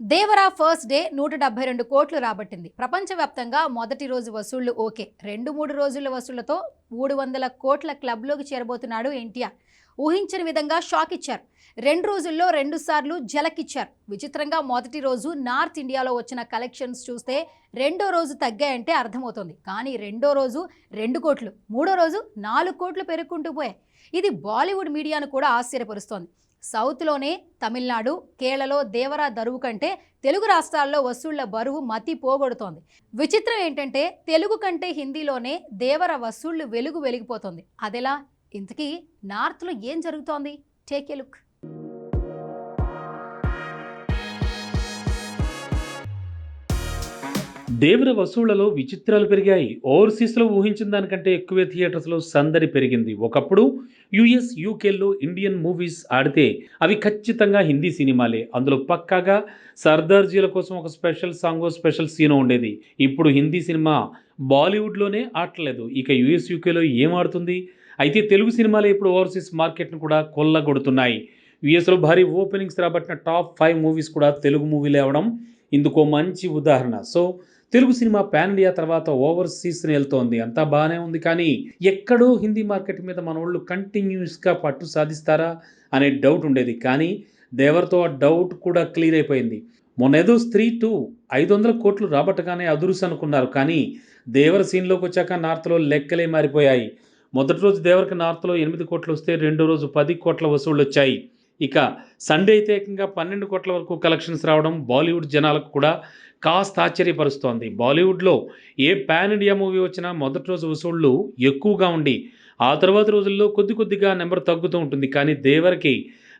Devara first day నూట డెబ్బై రెండు కోట్లు రాబట్టింది. ప్రపంచవ్యాప్తంగా మొదటి రోజు వసూళ్ళు ఓకే. రెండు మూడు రోజుల వసూళ్ళతో మూడు వందల కోట్ల క్లబ్లోకి చేరబోతున్నాడు ఎన్టీఆర్. ఊహించని విధంగా షాక్ ఇచ్చారు. రెండు రోజుల్లో రెండు సార్లు జలకిచ్చారు. విచిత్రంగా మొదటి రోజు నార్త్ ఇండియాలో వచ్చిన కలెక్షన్స్ చూస్తే రెండో రోజు తగ్గాయంటే అర్థమవుతుంది. కానీ రెండో రోజు రెండు కోట్లు మూడో రోజు నాలుగు కోట్లు పెరుగుకుంటూ పోయాయి. ఇది బాలీవుడ్ మీడియాను కూడా ఆశ్చర్యపరుస్తోంది. సౌత్లోనే తమిళనాడు కేరళలో దేవరా దరువు కంటే తెలుగు రాష్ట్రాల్లో వసూళ్ళ బరువు మతి పోగొడుతోంది. విచిత్రం ఏంటంటే తెలుగు కంటే హిందీలోనే దేవర వసూళ్ళు వెలుగు వెలిగిపోతుంది. అదెలా? ఇంతకీ నార్త్లో ఏం జరుగుతోంది? Take a look. దేవుని వసూళ్ళలో విచిత్రాలు పెరిగాయి. ఓవర్సీస్లో ఊహించిన దానికంటే ఎక్కువే థియేటర్స్లో సందడి పెరిగింది. ఒకప్పుడు యుఎస్ యూకేల్లో ఇండియన్ మూవీస్ ఆడితే అవి ఖచ్చితంగా హిందీ సినిమాలే. అందులో పక్కాగా సర్దార్జీల కోసం ఒక స్పెషల్ సాంగ్ స్పెషల్ సీన్ ఉండేది. ఇప్పుడు హిందీ సినిమా బాలీవుడ్లోనే ఆడలేదు ఇక యుఎస్ యూకేలో ఏం ఆడుతుంది? అయితే తెలుగు సినిమాలే ఇప్పుడు ఓవర్సీస్ మార్కెట్ను కూడా కొల్లగొడుతున్నాయి. యుఎస్లో భారీ ఓపెనింగ్స్ రాబట్టిన టాప్ ఫైవ్ మూవీస్ కూడా తెలుగు మూవీలు అవడం ఇందుకో మంచి ఉదాహరణ. So Telugu cinema pan India తర్వాత ఓవర్సీస్ని వెళ్తోంది. అంతా బాగానే ఉంది కానీ ఎక్కడో హిందీ మార్కెట్ మీద మన వాళ్ళు కంటిన్యూస్గా పట్టు సాధిస్తారా అనే డౌట్ ఉండేది. కానీ దేవర్తో ఆ డౌట్ కూడా క్లియర్ అయిపోయింది. మొన్న ఏదో స్త్రీ టూ ఐదు వందల కోట్లు రాబట్టగానే అదురుసు అనుకున్నారు. కానీ దేవర సీన్లోకి వచ్చాక నార్త్లో లెక్కలే మారిపోయాయి. మొదటి రోజు దేవరికి నార్త్లో ఎనిమిది కోట్లు వస్తే రెండో రోజు పది కోట్ల వసూళ్ళు వచ్చాయి ఇక సండే అయితే ఏకంగా పన్నెండు కోట్ల వరకు కలెక్షన్స్ రావడం బాలీవుడ్ జనాలకు కూడా కాస్త ఆశ్చర్యపరుస్తోంది. బాలీవుడ్లో ఏ పాన్ ఇండియా మూవీ వచ్చినా మొదటి రోజు వసూళ్ళు ఎక్కువగా ఉండి ఆ తర్వాత రోజుల్లో కొద్ది కొద్దిగా నెంబర్ తగ్గుతూ ఉంటుంది. కానీ దేవరికి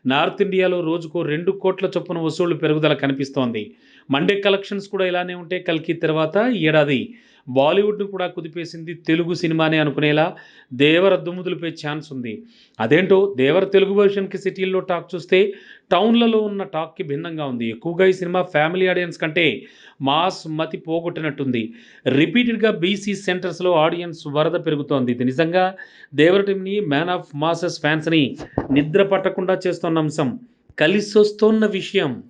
నార్త్ ఇండియాలో రోజుకు రెండు కోట్ల చొప్పున వసూళ్ళు పెరుగుదల కనిపిస్తోంది. మండే కలెక్షన్స్ కూడా ఇలానే ఉంటే కల్కి తర్వాత ఈ ఏడాది. బాలీవుడ్ను కూడా కుదిపేసింది తెలుగు సినిమానే అనుకునేలా దేవర దుమ్ముదులిపే ఛాన్స్ ఉంది. అదేంటో దేవర తెలుగు వర్షన్కి సిటీల్లో టాక్ చూస్తే టౌన్లలో ఉన్న టాక్కి భిన్నంగా ఉంది. ఎక్కువగా ఈ సినిమా ఫ్యామిలీ ఆడియన్స్ కంటే మాస్ మతి పోగొట్టినట్టుంది. రిపీటెడ్గా బీసీ సెంటర్స్లో ఆడియన్స్ వరద పెరుగుతోంది. ఇది నిజంగా దేవర టీంని మ్యాన్ ఆఫ్ మాసెస్ ఫ్యాన్స్ని నిద్ర పట్టకుండా చేస్తున్న అంశం. కలిసొస్తోన్న విషయం.